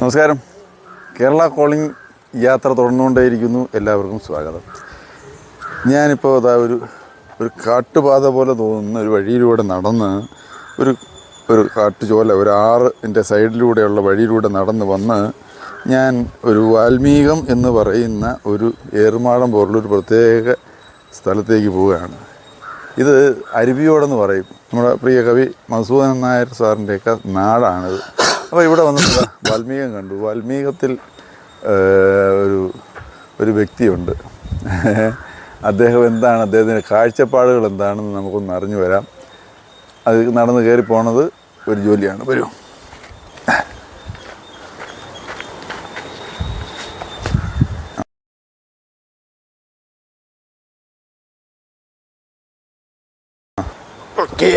നമസ്കാരം. കേരള കോളിംഗ് യാത്ര തുടർന്നുകൊണ്ടേയിരിക്കുന്നു. എല്ലാവർക്കും സ്വാഗതം. ഞാനിപ്പോൾ അതാ ഒരു ഒരു കാട്ടുപാത പോലെ തോന്നുന്ന ഒരു വഴിയിലൂടെ നടന്ന് ഒരു ഒരു കാട്ടുചോല ഒരു ആറിന്റെ സൈഡിലൂടെയുള്ള വഴിയിലൂടെ നടന്ന് വന്ന് ഞാൻ ഒരു വാൽമീകം എന്ന് പറയുന്ന ഒരു ഏറുമാടം പോലുള്ളൊരു പ്രത്യേക സ്ഥലത്തേക്ക് പോവുകയാണ്. ഇത് അരുവിയോടെന്ന് പറയും. നമ്മുടെ പ്രിയ കവി മധുസൂദനൻ നായർ സാറിന്റെയൊക്കെ നാടാണിത്. അപ്പോൾ ഇവിടെ വന്നിട്ട് വാൽമീകം കണ്ടു. വാൽമീകത്തിൽ ഒരു ഒരു വ്യക്തിയുണ്ട്. അദ്ദേഹം എന്താണ് അദ്ദേഹത്തിന്റെ കാഴ്ചപ്പാടുകൾ എന്താണെന്ന് നമുക്കൊന്ന് അറിഞ്ഞു വരാം. അത് നടന്ന് കയറി പോണത് ഒരു ജോലിയാണ്. വരൂ. ഓക്കെ.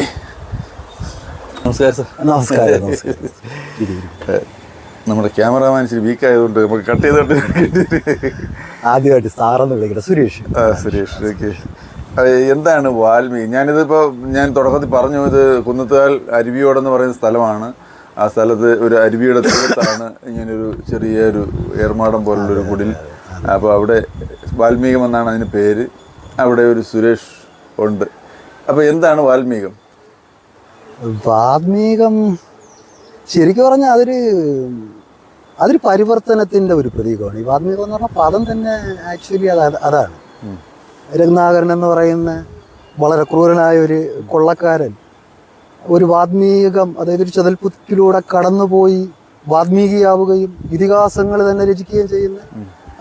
നമസ്കാരം സാർ. നമസ്കാരം. നമ്മുടെ ക്യാമറാമാൻ ഇച്ചിരി വീക്ക് ആയതുകൊണ്ട് നമുക്ക് കട്ട് ചെയ്തോണ്ട് ആദ്യമായിട്ട് സാറെന്ന് വിളിക്കട്ടെ സുരേഷ്. ആ സുരേഷ് ഓക്കെ എന്താണ് വാൽമീകി ഞാനിതിപ്പോൾ ഞാൻ തുടക്കത്തിൽ പറഞ്ഞു ഇത് കുന്നത്തുകാൽ അരുവിയോടെന്ന് പറയുന്ന സ്ഥലമാണ്. ആ സ്ഥലത്ത് ഒരു അരുവിയുടെ തീരത്താണ് ഇങ്ങനൊരു ചെറിയൊരു ഏർമാടം പോലുള്ളൊരു കുടിൽ. അപ്പോൾ അവിടെ വാൽമീകം എന്നാണ് അതിന് പേര്. അവിടെ ഒരു സുരേഷ് ഉണ്ട്. അപ്പോൾ എന്താണ് വാൽമീകം? വാത്മീകം ശരിക്കും പറഞ്ഞാൽ അതൊരു അതൊരു പരിവർത്തനത്തിന്റെ ഒരു പ്രതീകമാണ്. ഈ വാത്മീകം എന്ന് പറഞ്ഞാൽ പദം തന്നെ ആക്ച്വലി അത് അതാണ്. രത്നാകരൻ എന്ന് പറയുന്ന വളരെ ക്രൂരനായ ഒരു കൊള്ളക്കാരൻ ഒരു വാത്മീകം അതായത് ഒരു ചതൽപുത്തിലൂടെ കടന്നുപോയി വാത്മീകിയാവുകയും ഇതിഹാസങ്ങൾ തന്നെ രചിക്കുകയും ചെയ്യുന്ന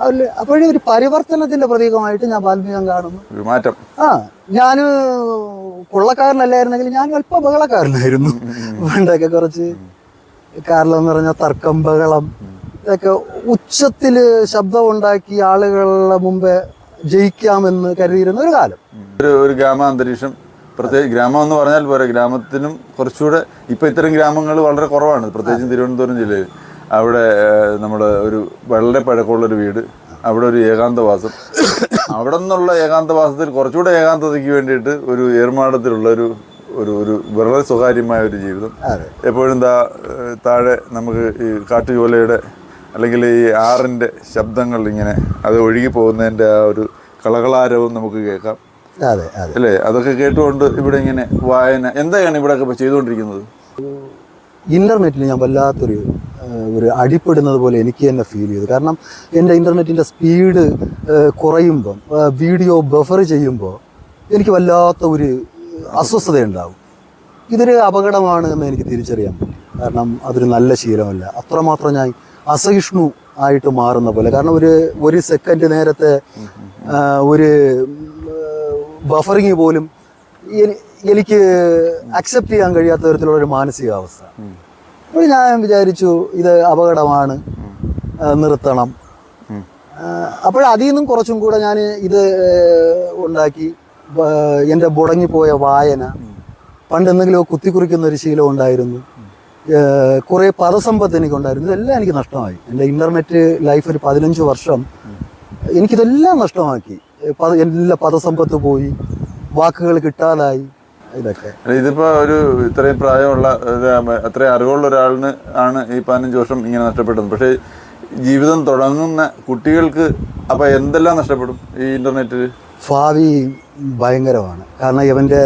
അതിൽ അപ്പോഴേ ഒരു പരിവർത്തനത്തിന്റെ പ്രതീകമായിട്ട് ഞാൻ വാത്മീകം കാണുന്നു. മാറ്റം. ആ ഞാൻ കൊള്ളക്കാരനല്ലായിരുന്നെങ്കിൽ ഞാൻ അല്പ ബഹളക്കാരനായിരുന്നു. പണ്ടൊക്കെ കുറച്ച് കാരണം എന്ന് പറഞ്ഞാൽ തർക്കം ബഹളം ഇതൊക്കെ ഉച്ചത്തിൽ ശബ്ദം ഉണ്ടാക്കി ആളുകളുടെ മുമ്പേ ജയിക്കാമെന്ന് കരുതിയിരുന്ന ഒരു കാലം. ഒരു ഒരു ഗ്രാമാന്തരീക്ഷം പ്രത്യേകിച്ച് ഗ്രാമം എന്ന് പറഞ്ഞാൽ പോരാ ഗ്രാമത്തിനും കുറച്ചുകൂടെ ഇപ്പം ഇത്തരം ഗ്രാമങ്ങൾ വളരെ കുറവാണ്. പ്രത്യേകിച്ചും തിരുവനന്തപുരം ജില്ലയിൽ. അവിടെ നമ്മുടെ ഒരു വളരെ പഴക്കമുള്ളൊരു വീട് അവിടെ ഒരു ഏകാന്തവാസം. അവിടെ നിന്നുള്ള ഏകാന്തവാസത്തിൽ കുറച്ചുകൂടെ ഏകാന്തതയ്ക്ക് വേണ്ടിയിട്ട് ഒരു ഏർമാടത്തിലുള്ള ഒരു ഒരു ഒരു വളരെ സ്വകാര്യമായ ഒരു ജീവിതം. എപ്പോഴും താ താഴെ നമുക്ക് ഈ കാട്ടുചോലയുടെ അല്ലെങ്കിൽ ഈ ആറിന്റെ ശബ്ദങ്ങൾ ഇങ്ങനെ അത് ഒഴുകി പോകുന്നതിന്റെ ആ ഒരു കളകളാരവും നമുക്ക് കേൾക്കാം. അല്ലേ? അതൊക്കെ കേട്ടുകൊണ്ട് ഇവിടെ ഇങ്ങനെ വായന. എന്താണ് ഇവിടെയൊക്കെ ചെയ്തുകൊണ്ടിരിക്കുന്നത്? ഇന്റർനെറ്റിൽ ഞാൻ വല്ലാത്തൊരു ഒരു അടിപ്പെടുന്നത് പോലെ എനിക്ക് തന്നെ ഫീൽ ചെയ്തു. കാരണം എന്റെ ഇന്റർനെറ്റിന്റെ സ്പീഡ് കുറയുമ്പം വീഡിയോ ബഫർ ചെയ്യുമ്പോൾ എനിക്ക് വല്ലാത്ത ഒരു അസ്വസ്ഥത ഉണ്ടാവും ഇതൊരു അപകടമാണ് എന്ന് എനിക്ക് തിരിച്ചറിയാൻ പറ്റും. കാരണം അതൊരു നല്ല ശീലമല്ല. അത്രമാത്രം ഞാൻ അസഹിഷ്ണു ആയിട്ട് മാറുന്ന പോലെ. കാരണം ഒരു ഒരു സെക്കൻഡ് നേരത്തെ ഒരു ബഫറിങ് പോലും എനിക്ക് അക്സെപ്റ്റ് ചെയ്യാൻ കഴിയാത്ത തരത്തിലുള്ള ഒരു മാനസികാവസ്ഥ. അപ്പോൾ ഞാൻ വിചാരിച്ചു ഇത് അപകടമാണ് നിർത്തണം. അപ്പോഴതിൽ നിന്നും കുറച്ചും കൂടെ ഞാൻ ഇത് ഉണ്ടാക്കി. എന്റെ മുടങ്ങിപ്പോയ വായന പണ്ട് എന്തെങ്കിലും കുത്തിക്കുറിക്കുന്ന ഒരു ശീലം ഉണ്ടായിരുന്നു. കുറേ പദസമ്പത്ത് എനിക്കുണ്ടായിരുന്നു. ഇതെല്ലാം എനിക്ക് നഷ്ടമായി. എന്റെ ഇന്റർനെറ്റ് ലൈഫ് ഒരു പതിനഞ്ച് വർഷം എനിക്കിതെല്ലാം നഷ്ടമാക്കി. എല്ലാ പദസമ്പത്ത് പോയി വാക്കുകൾ കിട്ടാതായി. ഇതൊക്കെ. ഇതിപ്പോ ഒരു ഇത്രയും പ്രായമുള്ള അത്രയും അറിവുള്ള ഒരാളിന് ആണ് ഈ പതിനഞ്ച് വർഷം ഇങ്ങനെ നഷ്ടപ്പെട്ടത്. പക്ഷേ ജീവിതം തുടങ്ങുന്ന കുട്ടികൾക്ക് അപ്പൊ എന്തെല്ലാം നഷ്ടപ്പെടും ഈ ഇന്റർനെറ്റ് ഭാവി ഭയങ്കരമാണ്. കാരണം ഇവന്റെ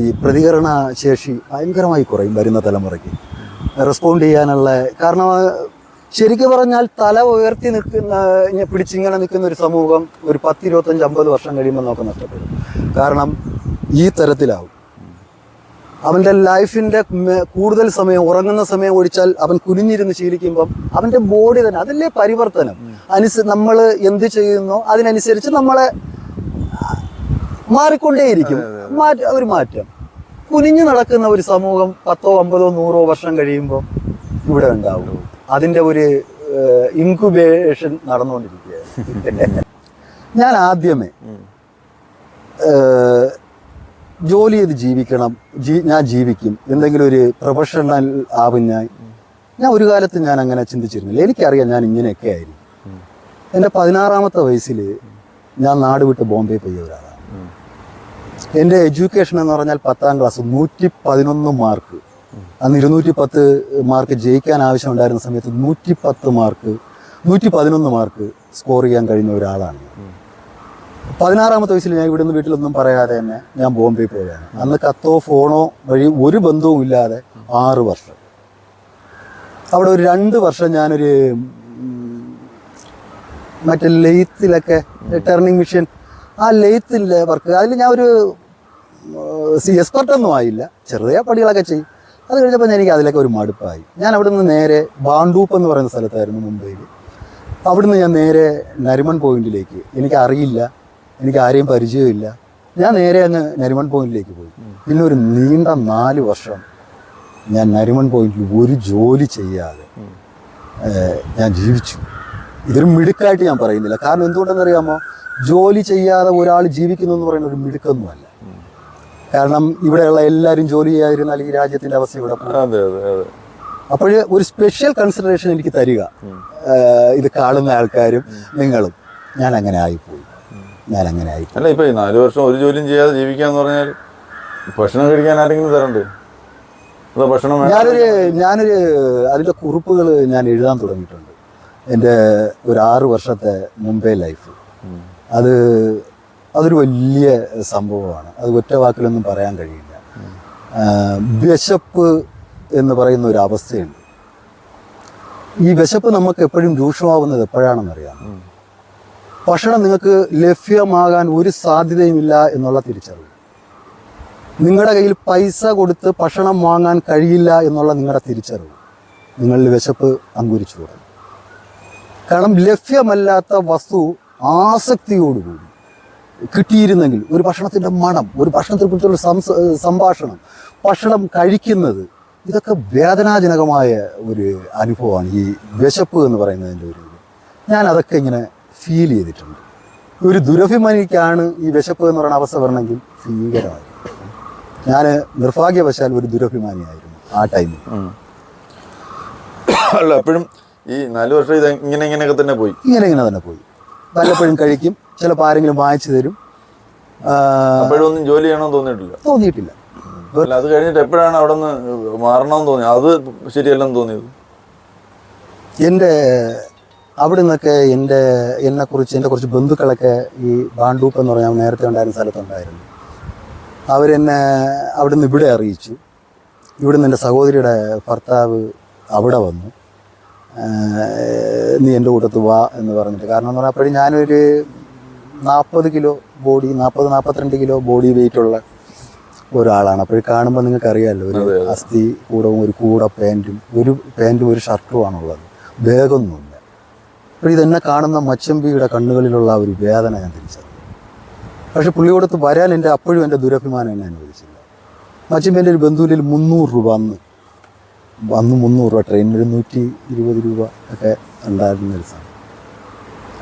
ഈ പ്രതികരണ ശേഷി ഭയങ്കരമായി കുറയും വരുന്ന തലമുറയ്ക്ക്. റെസ്പോണ്ട് ചെയ്യാനുള്ള കാരണം ശരിക്കും പറഞ്ഞാൽ തല ഉയർത്തി നിൽക്കുന്ന പിടിച്ചിങ്ങനെ നിൽക്കുന്ന ഒരു സമൂഹം ഒരു പത്ത് ഇരുപത്തഞ്ച് അമ്പത് വർഷം കഴിയുമ്പോൾ നമുക്ക് നഷ്ടപ്പെടും. കാരണം ഈ തരത്തിലാവും. അവന്റെ ലൈഫിന്റെ കൂടുതൽ സമയം ഉറങ്ങുന്ന സമയം ഒഴിച്ചാൽ അവൻ കുനിഞ്ഞിരുന്ന് ശീലിക്കുമ്പം അവന്റെ ബോഡി തന്നെ അതല്ലേ പരിവർത്തനം? അനുസ നമ്മൾ എന്ത് ചെയ്യുന്നു അതിനനുസരിച്ച് നമ്മളെ മാറിക്കൊണ്ടേയിരിക്കും. മാറ്റ ഒരു മാറ്റം. കുനിഞ്ഞു നടക്കുന്ന ഒരു സമൂഹം പത്തോ അമ്പതോ നൂറോ വർഷം കഴിയുമ്പോൾ ഇവിടെ ഉണ്ടാവും. അതിന്റെ ഒരു ഇൻക്യുബേഷൻ നടന്നുകൊണ്ടിരിക്കുകയാണ്. ഞാൻ ആദ്യമേ ജോലി ചെയ്ത് ജീവിക്കണം. ഞാൻ ജീവിക്കും. എന്തെങ്കിലും ഒരു പ്രൊഫഷണൽ ആവും ഞാൻ. ഞാൻ ഒരു കാലത്ത് ഞാൻ അങ്ങനെ ചിന്തിച്ചിരുന്നില്ല. എനിക്കറിയാം ഞാൻ ഇങ്ങനെയൊക്കെ ആയിരുന്നു എന്റെ പതിനാറാമത്തെ വയസ്സിൽ ഞാൻ നാട് വിട്ട് ബോംബെ പോയ ഒരാളാണ്. എന്റെ എഡ്യൂക്കേഷൻ എന്ന് പറഞ്ഞാൽ പത്താം ക്ലാസ് നൂറ്റി പതിനൊന്ന് മാർക്ക് അന്ന് ഇരുന്നൂറ്റി പത്ത് മാർക്ക് ജയിക്കാൻ ആവശ്യമുണ്ടായിരുന്ന സമയത്ത് നൂറ്റി പത്ത് മാർക്ക് നൂറ്റി പതിനൊന്ന് മാർക്ക് സ്കോർ ചെയ്യാൻ കഴിഞ്ഞ ഒരാളാണ്. പതിനാറാമത്തെ വയസ്സിൽ ഞാൻ ഇവിടുന്ന് വീട്ടിലൊന്നും പറയാതെ തന്നെ ഞാൻ ബോംബെ പോവുകയാണ്. അന്ന് കത്തോ ഫോണോ വഴി ഒരു ബന്ധവും ഇല്ലാതെ ആറ് വർഷം. അവിടെ ഒരു രണ്ട് വർഷം ഞാനൊരു മറ്റേ ലെയ്ത്തിലൊക്കെ ടേർണിംഗ് മെഷീൻ ആ ലെയ്ത്തിന്റെ വർക്ക് അതിൽ ഞാൻ ഒരു സി എക്സ്പെർട്ടൊന്നും ആയില്ല. ചെറിയ പടികളൊക്കെ ചെയ്യും. അത് കഴിഞ്ഞപ്പോൾ എനിക്ക് അതിലൊക്കെ ഒരു മടുപ്പായി. ഞാൻ അവിടെ നിന്ന് നേരെ ബാണ്ടൂപ്പ് എന്ന് പറയുന്ന സ്ഥലത്തായിരുന്നു മുംബൈയിൽ അവിടുന്ന് ഞാൻ നേരെ നരിമൺ പോയിന്റിലേക്ക് എനിക്ക് അറിയില്ല എനിക്ക് ആരെയും പരിചയമില്ല. ഞാൻ നേരെ അങ്ങ് നരിമൺ പോയിന്റിലേക്ക് പോയി. പിന്നെ ഒരു നീണ്ട നാല് വർഷം ഞാൻ നരിമൺ പോയിന്റിൽ ഒരു ജോലി ചെയ്യാതെ ഞാൻ ജീവിച്ചു. ഇതൊരു മിടുക്കായിട്ട് ഞാൻ പറയുന്നില്ല. കാരണം എന്തുകൊണ്ടെന്നറിയാമോ? ജോലി ചെയ്യാതെ ഒരാൾ ജീവിക്കുന്നു എന്ന് പറയുന്ന ഒരു മിടുക്കൊന്നുമല്ല. കാരണം ഇവിടെയുള്ള എല്ലാവരും ജോലി ചെയ്യാതിരുന്നാൽ ഈ രാജ്യത്തിന്റെ അവസ്ഥ ഇവിടെ അപ്പോൾ ഒരു സ്പെഷ്യൽ കൺസിഡറേഷൻ എനിക്ക് തരിക. ഇത് കാണുന്ന ആൾക്കാരും നിങ്ങളും. ഞാൻ അങ്ങനെ ആയിപ്പോയി. ഞാൻ അങ്ങനെ ആയി അല്ല ഇപ്പൊ നാല് വർഷം ഒരു ജോലിയും ചെയ്യാതെ ജീവിക്കാന്ന് പറഞ്ഞാൽ ഭക്ഷണം കഴിക്കാൻ ആരെങ്കിലും തരണ്ട്? അതോ ഭക്ഷണം ഞാനൊരു ഞാനൊരു അതിന്റെ കുറിപ്പുകൾ ഞാൻ എഴുതാൻ തുടങ്ങിയിട്ടുണ്ട്. എന്റെ ഒരു ആറ് വർഷത്തെ മുംബൈ ലൈഫ്. അത് അതൊരു വലിയ സംഭവമാണ്. അത് ഒറ്റ വാക്കിലൊന്നും പറയാൻ കഴിയില്ല. വിശപ്പ് എന്ന് പറയുന്ന ഒരു അവസ്ഥയുണ്ട്. ഈ വിശപ്പ് നമുക്ക് എപ്പോഴും രൂക്ഷമാവുന്നത് എപ്പോഴാണെന്നറിയാം ഭക്ഷണം നിങ്ങൾക്ക് ലഭ്യമാകാൻ ഒരു സാധ്യതയുമില്ല എന്നുള്ള തിരിച്ചറിവ്. നിങ്ങളുടെ കയ്യിൽ പൈസ കൊടുത്ത് ഭക്ഷണം വാങ്ങാൻ കഴിയില്ല എന്നുള്ള നിങ്ങളുടെ തിരിച്ചറിവ്. നിങ്ങളിൽ വിശപ്പ് അങ്കുരിച്ചു തുടങ്ങും കാരണം ലഭ്യമല്ലാത്ത വസ്തു ആസക്തിയോടുകൂടി കിട്ടിയിരുന്നെങ്കിൽ ഒരു ഭക്ഷണത്തിന്റെ മണം ഒരു ഭക്ഷണത്തെ കുറിച്ചുള്ള സംഭാഷണം ഭക്ഷണം കഴിക്കുന്നത് ഇതൊക്കെ വേദനാജനകമായ ഒരു അനുഭവമാണ് ഈ വിശപ്പ് എന്ന് പറയുന്നതിന്റെ ഒരു. ഞാൻ അതൊക്കെ ഇങ്ങനെ ഫീൽ ചെയ്തിട്ടുണ്ട്. ഒരു ദുരഭിമാനിക്കാണ് ഈ വിശപ്പ് എന്ന് പറയുന്ന അവസ്ഥ വരണമെങ്കിൽ ഭീകരമായി ഞാൻ നിർഭാഗ്യവശാൽ ഒരു ദുരഭിമാനിയായിരുന്നു ആ ടൈമിൽ അല്ല എപ്പോഴും ഈ നാല് വർഷം ഇത് ഇങ്ങനെ ഇങ്ങനെയൊക്കെ തന്നെ പോയി. ഇങ്ങനെ ഇങ്ങനെ തന്നെ പോയി. വല്ലപ്പോഴും കഴിക്കും ചിലപ്പോൾ ആരെങ്കിലും വാങ്ങിച്ചു തരും. ഒന്നും അപ്പോഴൊന്നും ജോലി ചെയ്യണമെന്ന് തോന്നിയിട്ടില്ല. തോന്നിയിട്ടില്ല. അത് കഴിഞ്ഞിട്ട് എപ്പോഴാണ് അവിടെ നിന്ന് മാറണമെന്ന് തോന്നിയത്? അത് ശരിയല്ലെന്ന് തോന്നിയത്? എന്റെ അവിടെ നിന്നൊക്കെ എന്റെ എന്നെക്കുറിച്ച് എന്റെ കുറച്ച് ബന്ധുക്കളൊക്കെ ഈ ബാണ്ടൂപ്പ് എന്ന് പറഞ്ഞാൽ നേരത്തെ ഉണ്ടായിരുന്ന സ്ഥലത്തുണ്ടായിരുന്നു. അവരെന്നെ അവിടെ നിന്ന് ഇവിടെ അറിയിച്ചു. ഇവിടുന്ന് എന്റെ സഹോദരിയുടെ ഭർത്താവ് അവിടെ വന്നു. നീ എന്റെ കൂട്ടത്ത് വാ എന്ന് പറഞ്ഞിട്ട്. കാരണം എന്ന് പറഞ്ഞാൽ അപ്പോഴും ഞാനൊരു നാൽപ്പത് കിലോ ബോഡി നാൽപ്പത് നാൽപ്പത്തിരണ്ട് കിലോ ബോഡി വെയിറ്റ് ഉള്ള ഒരാളാണ്. അപ്പോഴും കാണുമ്പോൾ നിങ്ങൾക്ക് അറിയാമല്ലോ ഒരു അസ്ഥി കൂടവും ഒരു കൂട പാന്റും ഒരു പാന്റും ഒരു ഷർട്ടുമാണുള്ളത് വേഗം അപ്പോൾ ഇതെന്നെ കാണുന്ന മച്ചമ്പിയുടെ കണ്ണുകളിലുള്ള ഒരു വേദന ഞാൻ തിരിച്ചറിഞ്ഞു. പക്ഷെ പുള്ളിയോടത്ത് വരാൻ എന്റെ അപ്പോഴും എന്റെ ദുരഭിമാനം എന്നെ അനുവദിച്ചില്ല. മച്ചമ്പി ഒരു ബന്ധുവിൽ മുന്നൂറ് രൂപ അന്ന് അന്ന് മുന്നൂറ് രൂപ ട്രെയിനിൽ നൂറ്റി ഇരുപത് രൂപ ഒക്കെ ഉണ്ടായിരുന്ന ഒരു സാധനം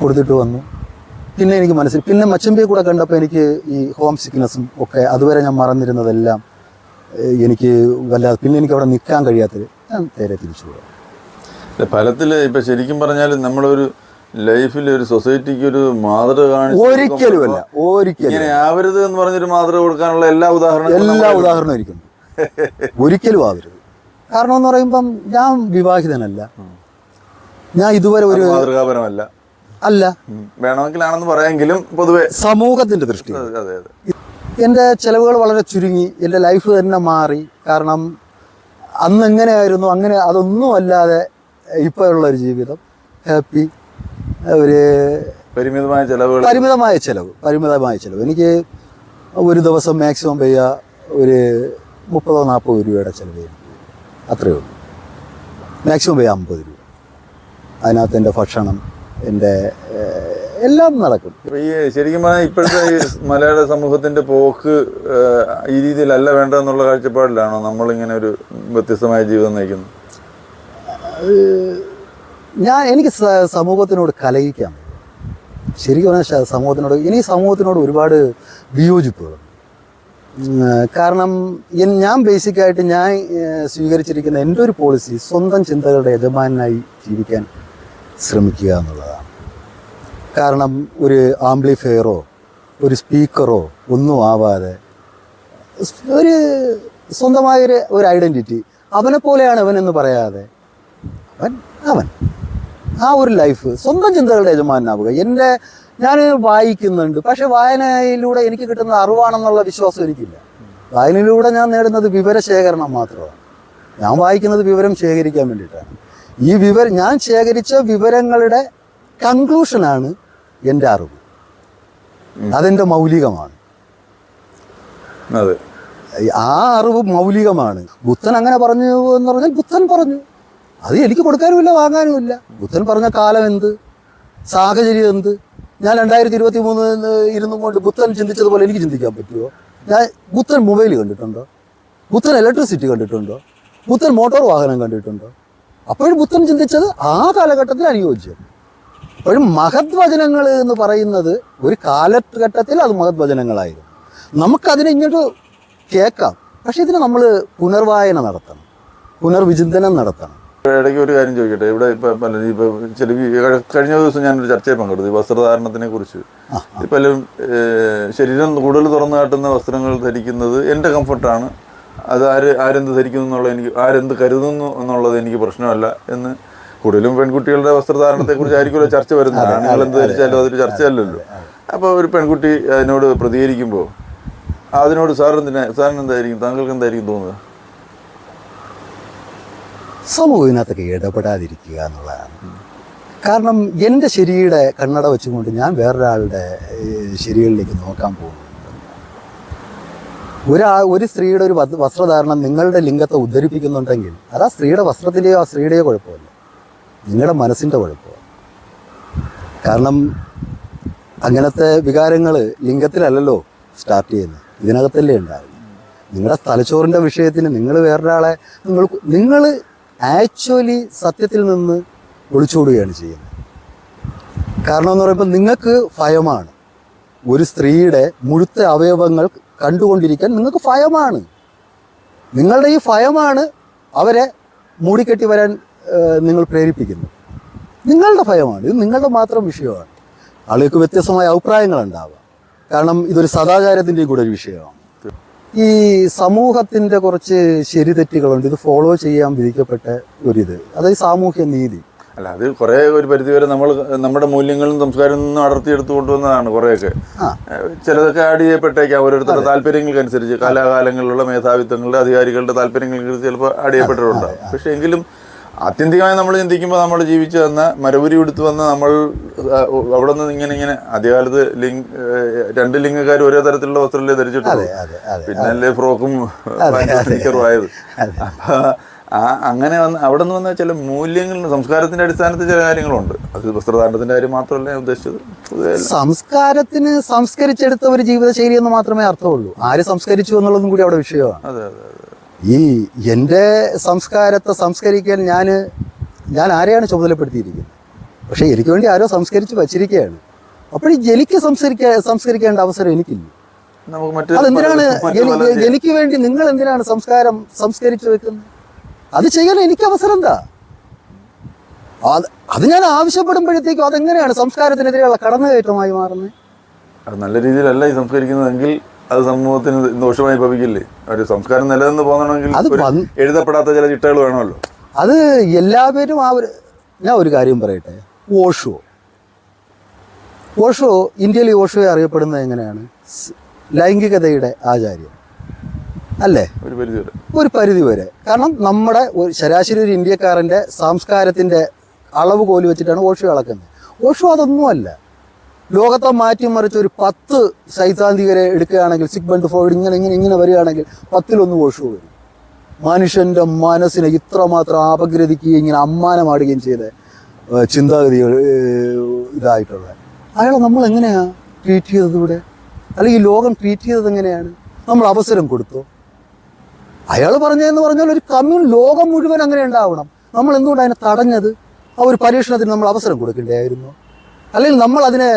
കൊടുത്തിട്ട് വന്നു. പിന്നെ എനിക്ക് മനസ്സിൽ പിന്നെ മച്ചമ്പിയെ കൂടെ കണ്ടപ്പോൾ എനിക്ക് ഈ ഹോം സിക്നെസ്സും ഒക്കെ അതുവരെ ഞാൻ മറന്നിരുന്നതെല്ലാം എനിക്ക് വല്ലാതെ പിന്നെ എനിക്ക് അവിടെ നിൽക്കാൻ കഴിയാത്തത് ഞാൻ നേരെ തിരിച്ചു പോകാം ഫലത്തിൽ ഇപ്പൊ ശരിക്കും പറഞ്ഞാൽ നമ്മളൊരു ലൈഫിൽ ഒരു സൊസൈറ്റിക്ക് ഒരു മാതൃക കാണിച്ച് ഒരിക്കലുമല്ല ഒരിക്കലും ഇങ്ങനെ ആവരുത് എന്ന് പറഞ്ഞൊരു മാതൃക കൊടുക്കാനുള്ള എല്ലാ ഉദാഹരണങ്ങളും എല്ലാ ഉദാഹരണം ഇരിക്കുന്നു ഒരിക്കലും ആവരുത്. കാരണം എന്ന് പറയുമ്പം ഞാൻ വിവാഹിതനല്ല. ഞാൻ ഇതുവരെ ഒരു മാതൃകാപരമല്ല. അല്ല. വേണമെങ്കിൽ വേണമെങ്കിലാണെന്ന് പറയാമെങ്കിലും പൊതുവെ സമൂഹത്തിന്റെ ദൃഷ്ടി എന്റെ ചിലവുകൾ വളരെ ചുരുങ്ങി. എന്റെ ലൈഫ് തന്നെ മാറി. കാരണം അന്ന് എങ്ങനെയായിരുന്നു അങ്ങനെ അതൊന്നും അല്ലാതെ ഇപ്പോഴുള്ള ഒരു ജീവിതം. ഹാപ്പി ഒരു പരിമിതമായ ചെലവ് പരിമിതമായ ചിലവ് പരിമിതമായ ചിലവ്. എനിക്ക് ഒരു ദിവസം മാക്സിമം പെയ്യ ഒരു മുപ്പതോ നാൽപ്പതോ രൂപയുടെ ചിലവ് അത്രയേ ഉള്ളൂ. മാക്സിമം പെയ്യ അമ്പത് രൂപ. അതിനകത്ത് എന്റെ ഭക്ഷണം എന്റെ എല്ലാം നടക്കും. ഈ ശരിക്കും പറഞ്ഞാൽ ഇപ്പോഴത്തെ ഈ മലയാള സമൂഹത്തിന്റെ പോക്ക് ഈ രീതിയിലല്ല വേണ്ടതെന്നുള്ള കാഴ്ചപ്പാടിലാണോ നമ്മളിങ്ങനെ ഒരു വ്യത്യസ്തമായ ജീവിതം നയിക്കുന്നത്? ഞാൻ എനിക്ക് സമൂഹത്തിനോട് കലയിക്കാം ശരിക്കും പറഞ്ഞാൽ സമൂഹത്തിനോട് ഇനി സമൂഹത്തിനോട് ഒരുപാട് വിയോജിപ്പുകൾ. കാരണം ഞാൻ ബേസിക്കായിട്ട് ഞാൻ സ്വീകരിച്ചിരിക്കുന്ന എന്റെ ഒരു പോളിസി സ്വന്തം ചിന്തകളുടെ യജമാനായി ജീവിക്കാൻ ശ്രമിക്കുക എന്നുള്ളതാണ്. കാരണം ഒരു ആംപ്ലിഫയറോ ഒരു സ്പീക്കറോ ഒന്നും ആവാതെ ഒരു സ്വന്തമായൊരു ഒരു ഐഡന്റിറ്റി അവനെ പോലെയാണ് അവൻ എന്ന് പറയാതെ അവൻ അവൻ. ആ ഒരു ലൈഫ് സ്വന്തം ചിന്തകളുടെ യജമാനാവുക എന്റെ ഞാൻ വായിക്കുന്നുണ്ട് പക്ഷെ വായനയിലൂടെ എനിക്ക് കിട്ടുന്ന അറിവാണെന്നുള്ള വിശ്വാസം എനിക്കില്ല. വായനയിലൂടെ ഞാൻ നേടുന്നത് വിവരശേഖരണം മാത്രമാണ്. ഞാൻ വായിക്കുന്നത് വിവരം ശേഖരിക്കാൻ വേണ്ടിയിട്ടാണ്. ഈ വിവരം ഞാൻ ശേഖരിച്ച വിവരങ്ങളുടെ കൺക്ലൂഷനാണ് എന്റെ അറിവ്. അതെന്റെ മൗലികമാണ്. അതെ. ആ അറിവ് മൗലികമാണ്. ബുദ്ധൻ അങ്ങനെ പറഞ്ഞു എന്ന് പറഞ്ഞാൽ ബുദ്ധൻ പറഞ്ഞു. അത് എനിക്ക് കൊടുക്കാനുമില്ല വാങ്ങാനുമില്ല ബുദ്ധൻ പറഞ്ഞ കാലം എന്ത്? സാഹചര്യം എന്ത്? ഞാൻ രണ്ടായിരത്തി ഇരുപത്തി മൂന്ന് ഇരുന്നും കൊണ്ട് ബുദ്ധൻ ചിന്തിച്ചതുപോലെ എനിക്ക് ചിന്തിക്കാൻ പറ്റുമോ ഞാൻ ബുദ്ധൻ മൊബൈൽ കണ്ടിട്ടുണ്ടോ? ബുദ്ധൻ ഇലക്ട്രിസിറ്റി കണ്ടിട്ടുണ്ടോ? ബുദ്ധൻ മോട്ടോർ വാഹനം കണ്ടിട്ടുണ്ടോ? അപ്പോഴും ബുദ്ധൻ ചിന്തിച്ചത് ആ കാലഘട്ടത്തിൽ അനുയോജ്യം അപ്പോഴും മഹത് വചനങ്ങൾ എന്ന് പറയുന്നത് ഒരു കാലഘട്ടത്തിൽ അത് മഹത് വചനങ്ങളായിരുന്നു നമുക്കതിനെ ഇങ്ങോട്ട് കേൾക്കാം. പക്ഷെ ഇതിന് നമ്മൾ പുനർവായന നടത്തണം. പുനർവിചിന്തനം നടത്തണം. ഇടയ്ക്ക് ഒരു കാര്യം ചോദിക്കട്ടെ? ഇവിടെ ഇപ്പൊ ഇപ്പൊ ചില കഴിഞ്ഞ ദിവസം ഞാനൊരു ചർച്ചയിൽ പങ്കെടുത്തു വസ്ത്രധാരണത്തിനെ കുറിച്ച്. പലരും ശരീരം കൂടുതൽ തുറന്നു കാട്ടുന്ന വസ്ത്രങ്ങൾ ധരിക്കുന്നത് എന്റെ കംഫർട്ടാണ്. അത് ആര് ആരെന്ത് ധരിക്കുന്നു എന്നുള്ളത് എനിക്ക് ആരെന്ത് കരുതുന്നു എന്നുള്ളത് എനിക്ക് പ്രശ്നമല്ല എന്ന് കൂടുതലും പെൺകുട്ടികളുടെ വസ്ത്രധാരണത്തെക്കുറിച്ച് ആയിരിക്കുമല്ലോ ചർച്ച വരുന്നത്. ആണുങ്ങൾ എന്ത് ധരിച്ചാലും അതൊരു ചർച്ചയല്ലല്ലോ. അപ്പോൾ ഒരു പെൺകുട്ടി അതിനോട് പ്രതികരിക്കുമ്പോൾ അതിനോട് സാറിന് സാറിന് എന്തായിരിക്കും താങ്കൾക്ക് എന്തായിരിക്കും തോന്നുന്നത് സമൂഹം ഇതിനകത്തൊക്കെ ഇടപെടാതിരിക്കുക എന്നുള്ളതാണ്. കാരണം എന്റെ ശരിയുടെ കണ്ണട വെച്ചുകൊണ്ട് ഞാൻ വേറൊരാളുടെ ശരികളിലേക്ക് നോക്കാൻ പോകുന്നു ഒരാ ഒരു സ്ത്രീയുടെ ഒരു വസ്ത്രധാരണം നിങ്ങളുടെ ലിംഗത്തെ ഉദ്ധരിപ്പിക്കുന്നുണ്ടെങ്കിൽ അത് ആ സ്ത്രീയുടെ വസ്ത്രത്തിലെയോ ആ സ്ത്രീയുടെയോ കുഴപ്പമില്ല. നിങ്ങളുടെ മനസ്സിന്റെ കുഴപ്പമാണ്. കാരണം അങ്ങനത്തെ വികാരങ്ങൾ ലിംഗത്തിലല്ലല്ലോ സ്റ്റാർട്ട് ചെയ്യുന്നത്. ഇതിനകത്തല്ലേ ഉണ്ടാകുന്നത് നിങ്ങളുടെ തലച്ചോറിന്റെ വിഷയത്തിന് നിങ്ങൾ വേറൊരാളെ നിങ്ങൾ നിങ്ങൾ ആക്ച്വലി സത്യത്തിൽ നിന്ന് ഒളിച്ചോടുകയാണ് ചെയ്യുന്നത്. കാരണം എന്ന് പറയുമ്പോൾ നിങ്ങൾക്ക് ഭയമാണ്. ഒരു സ്ത്രീയുടെ മുഴുത്ത അവയവങ്ങൾ കണ്ടുകൊണ്ടിരിക്കാൻ നിങ്ങൾക്ക് ഭയമാണ്. നിങ്ങളുടെ ഈ ഭയമാണ് അവരെ മൂടിക്കെട്ടി വരാൻ നിങ്ങൾ പ്രേരിപ്പിക്കുന്നത്. നിങ്ങളുടെ ഭയമാണ്. ഇത് നിങ്ങളുടെ മാത്രം വിഷയമാണ്. ആളുകൾക്ക് വ്യത്യസ്തമായ അഭിപ്രായങ്ങളുണ്ടാവാം കാരണം ഇതൊരു സദാചാരത്തിന്റെയും കൂടെ ഒരു വിഷയമാണ്. ഈ സമൂഹത്തിന്റെ കുറച്ച് ശരിതെറ്റുകളുണ്ട്. ഇത് ഫോളോ ചെയ്യാൻ വിധിക്കപ്പെട്ട ഒരിത് അതായത് സാമൂഹ്യ നീതി. അല്ല അത് കുറേ ഒരു പരിധിവരെ നമ്മൾ നമ്മുടെ മൂല്യങ്ങളും സംസ്കാരവും നിന്നും അടർത്തിയെടുത്ത് കൊണ്ടുവന്നതാണ് കുറേയൊക്കെ. ചിലതൊക്കെ ആഡ് ചെയ്യപ്പെട്ടേക്കാം ഓരോരുത്തരുടെ താല്പര്യങ്ങൾക്കനുസരിച്ച്. കാലാകാലങ്ങളിലുള്ള മേധാവിത്വങ്ങളുടെ അധികാരികളുടെ താല്പര്യങ്ങൾക്കനുസരിച്ച് ചിലപ്പോൾ ആഡ് ചെയ്യപ്പെട്ടിട്ടുണ്ടാകും പക്ഷേ എങ്കിലും ആത്യന്തികമായി നമ്മൾ ചിന്തിക്കുമ്പോൾ നമ്മൾ ജീവിച്ചു വന്ന മരവുരി എടുത്തു വന്ന നമ്മൾ അവിടെ നിന്ന് ഇങ്ങനെ ഇങ്ങനെ ആദ്യകാലത്ത് ലിംഗ് രണ്ട് ലിംഗക്കാർ ഒരേ തരത്തിലുള്ള വസ്ത്രമല്ലേ ധരിച്ചിട്ടുള്ളൂ. പിന്നല്ലേ ഫ്രോക്കും ആയത് അപ്പൊ ആ അങ്ങനെ വന്ന് അവിടെ നിന്ന് വന്ന ചില മൂല്യങ്ങൾ സംസ്കാരത്തിന്റെ അടിസ്ഥാനത്തിൽ ചില കാര്യങ്ങളുണ്ട്. അത് വസ്ത്രധാരണത്തിന്റെ കാര്യം മാത്രമല്ല ഞാൻ ഉദ്ദേശിച്ചത്. സംസ്കാരത്തിന് സംസ്കരിച്ചെടുത്ത ഒരു ജീവിതശൈലി എന്ന് മാത്രമേ അർത്ഥമുള്ളൂ. ആര് സംസ്കരിച്ചു എന്നുള്ളതും കൂടി അവിടെ വിഷയമാണ്. അതെ അതെ അതെ. ഈ എന്റെ സംസ്കാരത്തെ സംസ്കരിക്കാൻ ഞാൻ ഞാൻ ആരെയാണ് ചുമതലപ്പെടുത്തിയിരിക്കുന്നത്? പക്ഷേ എനിക്ക് വേണ്ടി ആരോ സംസ്കരിച്ച് വച്ചിരിക്കുകയാണ്. അപ്പോൾ ഈ എനിക്ക് സംസ്കരിക്കാൻ സംസ്കരിക്കേണ്ട അവസരം എനിക്കില്ല. അതെന്തിനാണ്? എനിക്ക് വേണ്ടി നിങ്ങൾ എന്തിനാണ് സംസ്കാരം സംസ്കരിച്ചു വെക്കുന്നത്? അത് ചെയ്യാൻ എനിക്ക് അവസരം എന്താ? അത് ഞാൻ ആവശ്യപ്പെടുമ്പോഴത്തേക്കും അതെങ്ങനെയാണ് സംസ്കാരത്തിനെതിരെയുള്ള കടന്നുകയറ്റമായി മാറുന്നത്? നല്ല രീതിയിലല്ല ഈ സംസ്കരിക്കുന്നതെങ്കിൽ അത് സമൂഹത്തിന് ദോഷമായി ഭവിക്കില്ലേ ഒരു സംസ്കാരം നിലനിന്ന് പോകണമെങ്കിൽ എഴുതപ്പെടാത്ത ചില ചിട്ടകൾ വേണമല്ലോ. അത് എല്ലാവരും ആ ഒരു ഞാൻ ഒരു കാര്യം പറയട്ടെ. ഓഷോ. ഓഷോ ഇന്ത്യയിൽ ഓഷോയെ അറിയപ്പെടുന്നത് എങ്ങനെയാണ്? ലൈംഗികതയുടെ ആചാര്യം. അല്ലേ? ഒരു പരിധി വരെ. ഒരു പരിധി വരെ. കാരണം നമ്മുടെ ഒരു ശരാശരി ഒരു ഇന്ത്യക്കാരന്റെ സംസ്കാരത്തിന്റെ അളവ് കോലി വെച്ചിട്ടാണ് ഓഷോ അളക്കുന്നത്. ഓഷോ അതൊന്നുമല്ല. ലോകത്തെ മാറ്റിമറിച്ച് ഒരു പത്ത് സൈദ്ധാന്തികരെ എടുക്കുകയാണെങ്കിൽ സിഗ്മണ്ട് ഫോർഡ് ഇങ്ങനെ ഇങ്ങനെ ഇങ്ങനെ വരികയാണെങ്കിൽ പത്തിലൊന്ന് ഓഷോ വരും. മനുഷ്യന്റെ മനസ്സിനെ ഇത്രമാത്രം അപഗ്രഥിക്കുകയും ഇങ്ങനെ അമ്മാനമാടുകയും ചെയ്ത ചിന്താഗതികൾ ഇതായിട്ടുള്ള അയാളെ നമ്മൾ എങ്ങനെയാണ് ട്രീറ്റ് ചെയ്തത് ഇവിടെ? അല്ലെങ്കിൽ ലോകം ട്രീറ്റ് ചെയ്തത് എങ്ങനെയാണ്? നമ്മൾ അവസരം കൊടുത്തു? അയാൾ പറഞ്ഞതെന്ന് പറഞ്ഞാൽ ഒരു കമ്മ്യൂൺ ലോകം മുഴുവൻ അങ്ങനെ ഉണ്ടാവണം. നമ്മൾ എന്തുകൊണ്ട് അതിനെ തടഞ്ഞത്? ആ ഒരു പരീക്ഷണത്തിന് നമ്മൾ അവസരം കൊടുക്കേണ്ടതായിരുന്നു. അല്ലെങ്കിൽ നമ്മൾ അതിനെ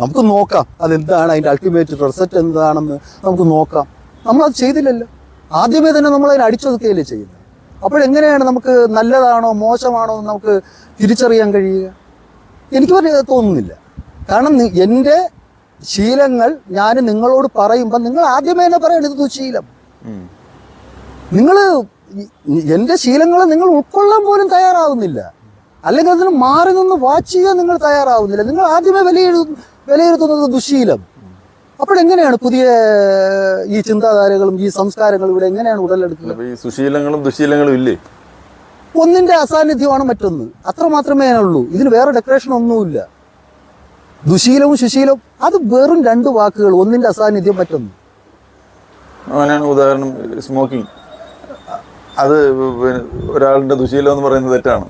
നമുക്ക് നോക്കാം അതെന്താണ് അതിന്റെ അൾട്ടിമേറ്റ് റിസൾട്ട് എന്താണെന്ന് നമുക്ക് നോക്കാം. നമ്മളത് ചെയ്തില്ലല്ലോ. ആദ്യമേ തന്നെ നമ്മൾ അതിനെ അടിച്ചൊതുക്കുകയല്ലേ ചെയ്യുന്നത്. അപ്പോഴെങ്ങനെയാണ് നമുക്ക് നല്ലതാണോ മോശമാണോ എന്ന് നമുക്ക് തിരിച്ചറിയാൻ കഴിയുക? എനിക്ക് ഒരു തോന്നുന്നില്ല. കാരണം എന്റെ ശീലങ്ങൾ ഞാൻ നിങ്ങളോട് പറയുമ്പോൾ നിങ്ങൾ ആദ്യമേ തന്നെ പറയണം ഇത് ദുശീലം നിങ്ങൾ എന്റെ ശീലങ്ങളെ നിങ്ങൾ ഉൾക്കൊള്ളാൻ പോലും തയ്യാറാവുന്നില്ല. അല്ലെങ്കിൽ അതിന് മാറി നിന്ന് വാച്ച് ചെയ്യാൻ നിങ്ങൾ തയ്യാറാവുന്നില്ല. നിങ്ങൾ ആദ്യമേ വിലയിരു വിലയിരുത്തുന്നത് ദുശീലം. അപ്പോഴെങ്ങനെയാണ് പുതിയ ഈ ചിന്താധാരകളും ഈ സംസ്കാരങ്ങളും ഇവിടെ എങ്ങനെയാണ് ഉടലെടുക്കുന്നത്? ഈ സുശീലങ്ങളും ദുശീലങ്ങളും ഇല്ലേ? ഒന്നിന്റെ അസാന്നിധ്യമാണ് മറ്റൊന്ന്. അത്ര മാത്രമേ ഉള്ളൂ. ഇതിന് വേറെ ഡെക്കറേഷൻ ഒന്നുമില്ല. ദുശീലവും സുശീലവും അത് വെറും രണ്ട് വാക്കുകൾ. ഒന്നിന്റെ അസാന്നിധ്യം മറ്റൊന്ന്. അങ്ങനെയാണ് ഉദാഹരണം സ്മോക്കിംഗ് അത് ഒരാളുടെ ദുശീലം എന്ന് പറയുന്നത് തെറ്റാണ്.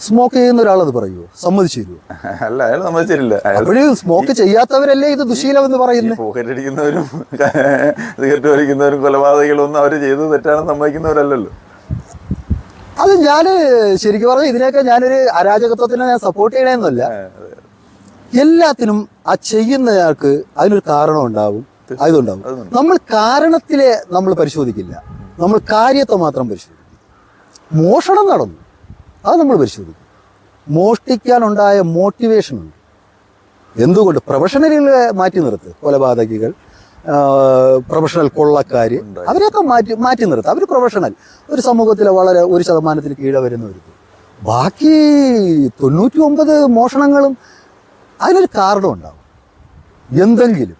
സ്മോക്ക് ചെയ്യുന്ന ഒരാളത് പറയുമോ സമ്മതിച്ചു തരുമോ അല്ല അയാൾ സമ്മതിച്ചില്ല അപ്പോഴും സ്മോക്ക് ചെയ്യാത്തവരല്ലേ ഇത് ദുശീലം എന്ന് പറയുന്നത് പോക്കറ്റ് അടിക്കുന്നവരും സിഗരറ്റ് വലിക്കുന്നവരും കൊലപാതകങ്ങളൊന്നും അവർ ചെയ്തത് തെറ്റാണെന്ന് സമ്മതിക്കുന്നവരല്ലല്ലോ. അത് ഞാൻ ശരിക്കും പറഞ്ഞാൽ ഇതിനെയൊക്കെ ഞാനൊരു അരാജകത്വത്തിനെ ഞാൻ സപ്പോർട്ട് ചെയ്യണമെന്നല്ല എല്ലാത്തിനും ആ ചെയ്യുന്നയാൾക്ക് അതിനൊരു കാരണം ഉണ്ടാവും. അതുണ്ടാവും. അതുണ്ട്. നമ്മൾ കാരണത്തിലെ നമ്മൾ പരിശോധിക്കില്ല. നമ്മൾ കാര്യത്തെ മാത്രം പരിശോധിക്കും. മോഷണം നടന്നു. അത് നമ്മൾ പരിശോധിക്കും. മോഷ്ടിക്കാനുണ്ടായ മോട്ടിവേഷൻ ഉണ്ട്. എന്തുകൊണ്ട്? പ്രൊഫഷണലുകളെ മാറ്റി നിർത്ത്. കൊലപാതകികൾ പ്രൊഫഷണൽ കൊള്ളക്കാർ അവരെയൊക്കെ മാറ്റി മാറ്റി നിർത്തുക അവർ പ്രൊഫഷണൽ ഒരു സമൂഹത്തിലെ വളരെ ഒരു ശതമാനത്തിന് കീഴ വരുന്നവർക്ക് ബാക്കി തൊണ്ണൂറ്റി ഒമ്പത് മോഷണങ്ങളും അതിനൊരു കാരണം ഉണ്ടാവും. എന്തെങ്കിലും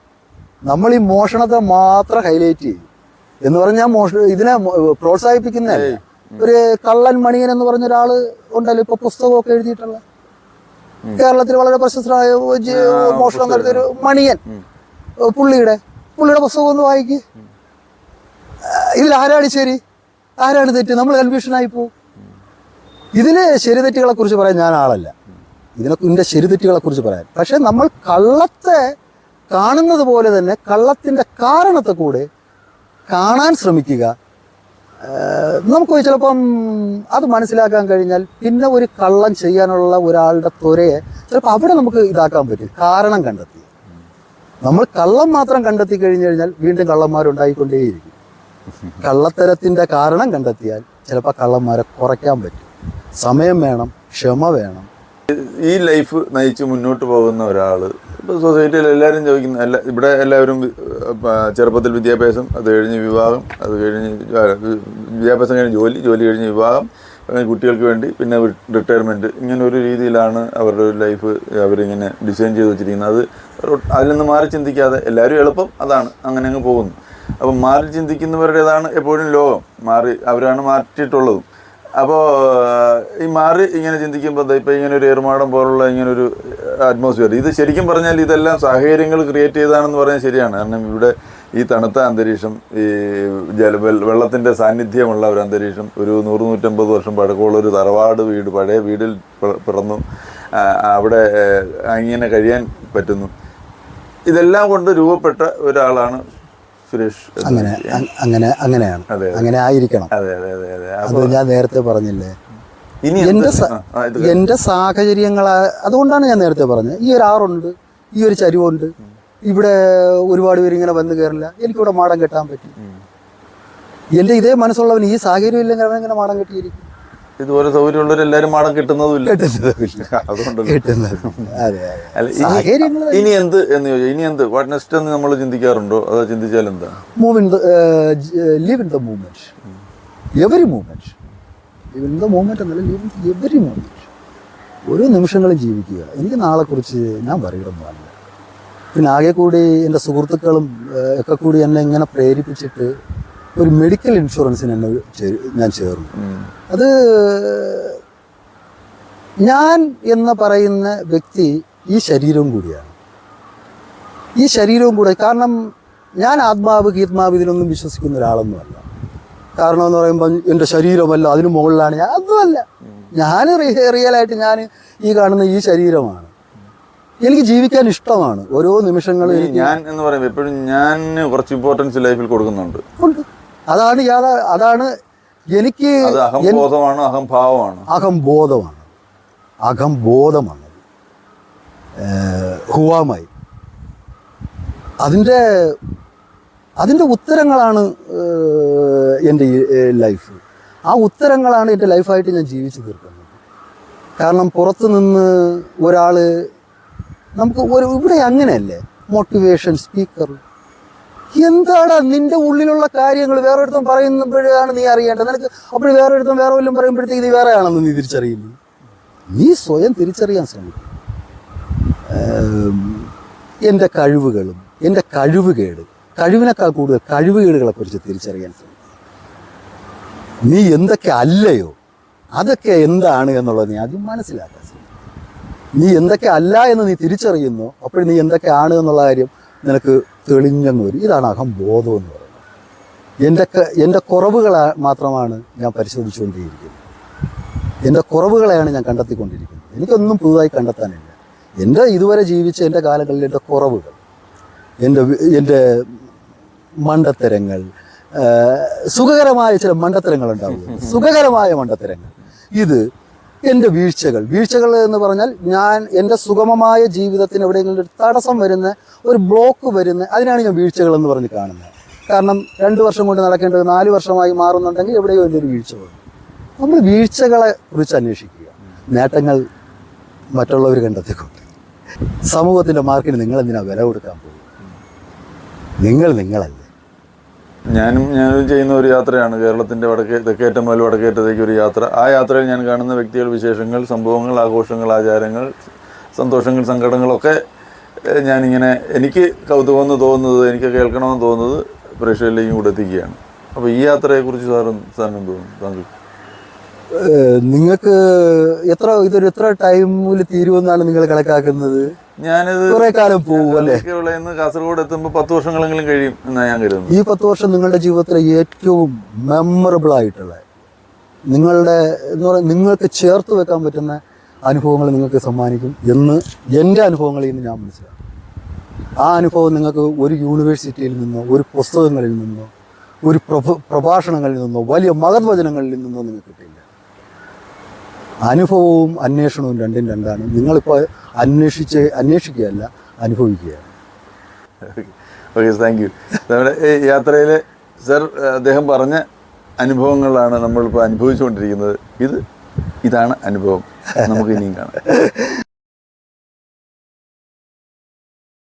നമ്മൾ ഈ മോഷണത്തെ മാത്രം ഹൈലൈറ്റ് ചെയ്യും. എന്ന് പറഞ്ഞാൽ മോഷ ഇതിനെ പ്രോത്സാഹിപ്പിക്കുന്നതല്ല. ഒരു കള്ളൻ മണിയൻ എന്ന് പറഞ്ഞ ഒരാൾ ഉണ്ടല്ലോ ഇപ്പൊ പുസ്തകമൊക്കെ എഴുതിയിട്ടുള്ള. കേരളത്തിൽ വളരെ പ്രശസ്തനായ മോഷണം നടത്തിയ ഒരു മണിയൻ. പുള്ളിയുടെ. പുള്ളിയുടെ പുസ്തകം ഒന്ന് വായിക്ക്. ഇതിൽ ആരാണ് ശരി? ആരാണ് തെറ്റ്? നമ്മൾ കൺഫ്യൂഷനായി പോകും ഇതിന് ശരി തെറ്റുകളെ കുറിച്ച് പറയാൻ ഞാൻ ആളല്ല. ഇതിനെ ഇതിന്റെ ശരി തെറ്റുകളെ കുറിച്ച് പറയാൻ. പക്ഷെ നമ്മൾ കള്ളത്തെ കാണുന്നത് പോലെ തന്നെ കള്ളത്തിന്റെ കാരണത്തെ കൂടെ കാണാൻ ശ്രമിക്കുക. നമുക്ക് ചിലപ്പം അത് മനസ്സിലാക്കാൻ കഴിഞ്ഞാൽ പിന്നെ ഒരു കള്ളം ചെയ്യാനുള്ള ഒരാളുടെ ത്വരയെ ചിലപ്പോൾ അവിടെ നമുക്ക് ഇതാക്കാൻ പറ്റും. കാരണം കണ്ടെത്തി. നമ്മൾ കള്ളം മാത്രം കണ്ടെത്തി കഴിഞ്ഞു കഴിഞ്ഞാൽ വീണ്ടും കള്ളന്മാരുണ്ടായിക്കൊണ്ടേയിരിക്കും. കള്ളത്തരത്തിന്റെ കാരണം കണ്ടെത്തിയാൽ ചിലപ്പോൾ കള്ളന്മാരെ കുറയ്ക്കാൻ പറ്റും. സമയം വേണം ക്ഷമ വേണം. ഈ ലൈഫ് നയിച്ച് മുന്നോട്ട് പോകുന്ന ഒരാൾ ഇപ്പോൾ സൊസൈറ്റിയിൽ എല്ലാവരും ചോദിക്കുന്ന എല്ലാ ഇവിടെ എല്ലാവരും ചെറുപ്പത്തിൽ വിദ്യാഭ്യാസം അത് കഴിഞ്ഞ് വിവാഹം അത് കഴിഞ്ഞ് വിദ്യാഭ്യാസം കഴിഞ്ഞ് ജോലി ജോലി കഴിഞ്ഞ് വിവാഹം കുട്ടികൾക്ക് വേണ്ടി പിന്നെ റിട്ടയർമെന്റ് ഇങ്ങനെ ഒരു രീതിയിലാണ് അവരുടെ ലൈഫ് അവരിങ്ങനെ ഡിസൈൻ ചെയ്ത് വെച്ചിരിക്കുന്നത്. അത് അതിൽ നിന്ന് മാറി ചിന്തിക്കാതെ എല്ലാവരും എളുപ്പം അതാണ് അങ്ങനെ അങ്ങ് പോകുന്നു. അപ്പം മാറി ചിന്തിക്കുന്നവരുടേതാണ് എപ്പോഴും ലോകം. മാറി അവരാണ് മാറ്റിയിട്ടുള്ളതും. അപ്പോൾ ഈ മാറി ഇങ്ങനെ ചിന്തിക്കുമ്പോൾ ഇപ്പൊ ഇങ്ങനെ ഒരു ഏറുമാടം പോലുള്ള ഇങ്ങനെ ഒരു അറ്റ്മോസ്ഫിയർ ഇത് ശരിക്കും പറഞ്ഞാൽ ഇതെല്ലാം സാഹചര്യങ്ങൾ ക്രിയേറ്റ് ചെയ്താണെന്ന് പറഞ്ഞാൽ ശരിയാണ്. കാരണം ഇവിടെ ഈ തണുത്ത അന്തരീക്ഷം ഈ ജല വെള്ളത്തിന്റെ സാന്നിധ്യമുള്ള ഒരു അന്തരീക്ഷം ഒരു നൂറ് നൂറ്റമ്പത് വർഷം പഴക്കമുള്ള ഒരു തറവാട് വീട് പഴയ വീടിൽ പിറന്നു അവിടെ അങ്ങനെ കഴിയാൻ പറ്റുന്നു. ഇതെല്ലാം കൊണ്ട് രൂപപ്പെട്ട ഒരാളാണ് സുരേഷ് അങ്ങനെ അങ്ങനെ അങ്ങനെയാണ്. അങ്ങനെ ആയിരിക്കണം. അതെ ഞാൻ നേരത്തെ പറഞ്ഞില്ലേ? ഇനി എന്റെ എന്റെ സാഹചര്യങ്ങൾ അതുകൊണ്ടാണ് ഞാൻ നേരത്തെ പറഞ്ഞത്. ഈ ഒരു ആറുണ്ട് ഈ ഒരു ചരിവുണ്ട്. ഇവിടെ ഒരുപാട് പേര് ഇങ്ങനെ വന്നു കയറില്ല. എനിക്കിവിടെ മാടം കെട്ടാൻ പറ്റി. എന്റെ ഇതേ മനസ്സുള്ളവൻ ഈ സാഹചര്യം ഇല്ലെങ്കിൽ അവൻ ഇങ്ങനെ മാടം കെട്ടിയിരിക്കും? ഇതുപോലെ സൗകര്യമുള്ളവർ എല്ലാവരും മാടം കിട്ടുന്നതുമില്ല. അതുകൊണ്ട് ഇനി എന്ത് എന്ന് ചോദിച്ചാൽ ഇനി എന്ത്? വാട്ട് നെക്സ്റ്റ് എന്ന് നമ്മൾ ചിന്തിക്കാറുണ്ടോ? അതോ ചിന്തിച്ചാൽ എന്താ? Move in the live in the movement every movement live in the movement എന്നല്ല ലിവ് ഇൻ എവറി മൂവ്മെന്റ് ഓരോ നിമിഷങ്ങളും ജീവിക്കുക. എനിക്ക് നാളെക്കുറിച്ച് ഞാൻ പറയണമെന്നല്ല പിന്നെ ആകെ കൂടി എന്റെ സുഹൃത്തുക്കളും ഒക്കെ കൂടി എന്നെ ഇങ്ങനെ പ്രേരിപ്പിച്ചിട്ട് ഒരു മെഡിക്കൽ ഇൻഷുറൻസിന് എന്നെ ഞാൻ ചേർന്നു. അത് ഞാൻ എന്ന് പറയുന്ന വ്യക്തി ഈ ശരീരവും കൂടിയാണ്. ഈ ശരീരവും കൂടെ കാരണം ഞാൻ ആത്മാവ് കീത്മാവ് ഇതിനൊന്നും വിശ്വസിക്കുന്ന ഒരാളൊന്നുമല്ല. കാരണം എന്ന് പറയുമ്പോൾ എന്റെ ശരീരമല്ല അതിന് മുകളിലാണ് ഞാൻ. അതുമല്ല. ഞാൻ റിയലായിട്ട് ഞാൻ ഈ കാണുന്ന ഈ ശരീരമാണ്. എനിക്ക് ജീവിക്കാൻ ഇഷ്ടമാണ്. ഓരോ നിമിഷങ്ങളും ഞാൻ എന്ന് പറയുമ്പോൾ എപ്പോഴും ഞാൻ കുറച്ച് ഇമ്പോർട്ടൻസ് ലൈഫിൽ കൊടുക്കുന്നുണ്ട്. ഉണ്ട്. അതാണ് യാഥാ അതാണ് എനിക്ക് അഹംബോധമാണ് അഹംഭാവമാണ്. അഹംബോധമാണ്. അഹംബോധമാണ്. ഹുവാമായി. അതിന്റെ അതിന്റെ ഉത്തരങ്ങളാണ് എന്റെ ലൈഫ്. ആ ഉത്തരങ്ങളാണ് എന്റെ ലൈഫായിട്ട് ഞാൻ ജീവിച്ചു തീർക്കുന്നത്. കാരണം പുറത്തു നിന്ന് ഒരാൾ നമുക്ക് ഒരു ഇവിടെ അങ്ങനെയല്ലേ? മോട്ടിവേഷൻ സ്പീക്കർ എന്താടാ നിന്റെ ഉള്ളിലുള്ള കാര്യങ്ങൾ വേറൊരുത്തം പറയുമ്പോഴാണ് നീ അറിയേണ്ടത്? നിനക്ക് അപ്പോൾ വേറൊരുത്തം വേറെ വല്ലതും പറയുമ്പോഴത്തേക്ക് ഇത് വേറെ ആണെന്ന് നീ തിരിച്ചറിയില്ലേ നീ സ്വയം തിരിച്ചറിയാൻ ശ്രമിക്കും. എന്റെ കഴിവുകളും എന്റെ കഴിവുകേട് കഴിവിനേക്കാൾ കൂടുതൽ കഴിവുകേടുകളെ കുറിച്ച് തിരിച്ചറിയാൻ ശ്രമിക്കും. നീ എന്തൊക്കെ അല്ലയോ അതൊക്കെ എന്താണ് എന്നുള്ളത് നീ ആദ്യം മനസ്സിലാക്കാൻ ശ്രമിക്കും. നീ എന്തൊക്കെ അല്ല എന്ന് നീ തിരിച്ചറിയുന്നു അപ്പോൾ നീ എന്തൊക്കെ ആണ് എന്നുള്ള കാര്യം നിനക്ക് തെളിഞ്ഞെന്ന് വരും. ഇതാണ് അഹംബോധം എന്ന് പറയുന്നത്. എന്റെ എന്റെ കുറവുകൾ മാത്രമാണ് ഞാൻ പരിശോധിച്ചുകൊണ്ടേയിരിക്കുന്നത് എന്റെ കുറവുകളെയാണ് ഞാൻ കണ്ടെത്തിക്കൊണ്ടിരിക്കുന്നത്. എനിക്കൊന്നും പുതുതായി കണ്ടെത്താനില്ല. എന്റെ ഇതുവരെ ജീവിച്ച എന്റെ കാലങ്ങളിൽ എന്റെ കുറവുകൾ എന്റെ എന്റെ മണ്ടത്തരങ്ങൾ സുഖകരമായ ചില മണ്ടത്തരങ്ങൾ ഉണ്ടാവുക സുഖകരമായ മണ്ടത്തരങ്ങൾ. ഇത് എന്റെ വീഴ്ചകൾ. വീഴ്ചകൾ എന്ന് പറഞ്ഞാൽ ഞാൻ എന്റെ സുഗമമായ ജീവിതത്തിന് എവിടെയെങ്കിലും ഒരു തടസ്സം വരുന്ന ഒരു ബ്ലോക്ക് വരുന്ന അതിനാണ് ഞാൻ വീഴ്ചകൾ എന്ന് പറഞ്ഞ് കാണുന്നത്. കാരണം രണ്ട് വർഷം കൊണ്ട് നടക്കേണ്ടത് നാല് വർഷമായി മാറുന്നുണ്ടെങ്കിൽ എവിടെയോ ഒരു വീഴ്ച വന്നു. നമ്മൾ വീഴ്ചകളെ കുറിച്ച് അന്വേഷിക്കുക. നേട്ടങ്ങൾ മറ്റുള്ളവർ കണ്ടെത്തിക്കൊണ്ട് സമൂഹത്തിന്റെ മാർക്കിന് നിങ്ങൾ എന്തിനാ വില കൊടുക്കാൻ പോകും നിങ്ങൾ നിങ്ങളല്ലേ. ഞാനും ഞാനും ചെയ്യുന്ന ഒരു യാത്രയാണ്. കേരളത്തിന്റെ വടക്കേ തെക്കേറ്റം മുതൽ വടക്കേറ്റത്തേക്ക് ഒരു യാത്ര. ആ യാത്രയിൽ ഞാൻ കാണുന്ന വ്യക്തികൾ വിശേഷങ്ങൾ സംഭവങ്ങൾ ആഘോഷങ്ങൾ ആചാരങ്ങൾ സന്തോഷങ്ങൾ സങ്കടങ്ങളൊക്കെ ഞാനിങ്ങനെ എനിക്ക് കൗതുകമെന്ന് തോന്നുന്നത് എനിക്ക് കേൾക്കണമെന്ന് തോന്നുന്നത് പ്രേക്ഷകരിലേക്കും കൂടെ എത്തിക്കുകയാണ്. അപ്പോൾ ഈ യാത്രയെക്കുറിച്ച് സാറും സാറിനും തോന്നുന്നു താങ്കൾ നിങ്ങൾക്ക് എത്ര ഇതൊരു എത്ര ടൈമിൽ തീരുമെന്നാണ് നിങ്ങൾ കണക്കാക്കുന്നത്? ഞാനിത് കുറെ കാലം പോകും അല്ലേ? നിന്ന് കാസർഗോഡ് എത്തുമ്പോൾ പത്ത് വർഷങ്ങളെങ്കിലും കഴിയും എന്നാ ഞാൻ കരുതുന്നു ഈ പത്ത് വർഷം നിങ്ങളുടെ ജീവിതത്തിലെ ഏറ്റവും മെമ്മറബിൾ ആയിട്ടുള്ള നിങ്ങളുടെ എന്ന് പറയുക നിങ്ങൾക്ക് ചേർത്ത് വെക്കാൻ പറ്റുന്ന അനുഭവങ്ങൾ നിങ്ങൾക്ക് സമ്മാനിക്കും എന്ന് എന്റെ അനുഭവങ്ങളിൽ നിന്ന് ഞാൻ മനസ്സിലാക്കും ആ അനുഭവം നിങ്ങൾക്ക് ഒരു യൂണിവേഴ്സിറ്റിയിൽ നിന്നോ ഒരു പുസ്തകങ്ങളിൽ നിന്നോ ഒരു പ്രഭ പ്രഭാഷണങ്ങളിൽ നിന്നോ വലിയ മകത്വചനങ്ങളിൽ നിന്നോ നിങ്ങൾക്ക് കിട്ടില്ല അനുഭവവും അന്വേഷണവും രണ്ടും രണ്ടാണ്. നിങ്ങളിപ്പോൾ അന്വേഷിച്ച് അന്വേഷിക്കുകയല്ല അനുഭവിക്കുകയാണ്. ഓക്കെ താങ്ക് യു നമ്മുടെ യാത്രയിൽ സർ അദ്ദേഹം പറഞ്ഞ അനുഭവങ്ങളാണ് നമ്മളിപ്പോൾ അനുഭവിച്ചുകൊണ്ടിരിക്കുന്നത്. ഇത് ഇതാണ് അനുഭവം. നമുക്ക് ഇനിയും കാണാം.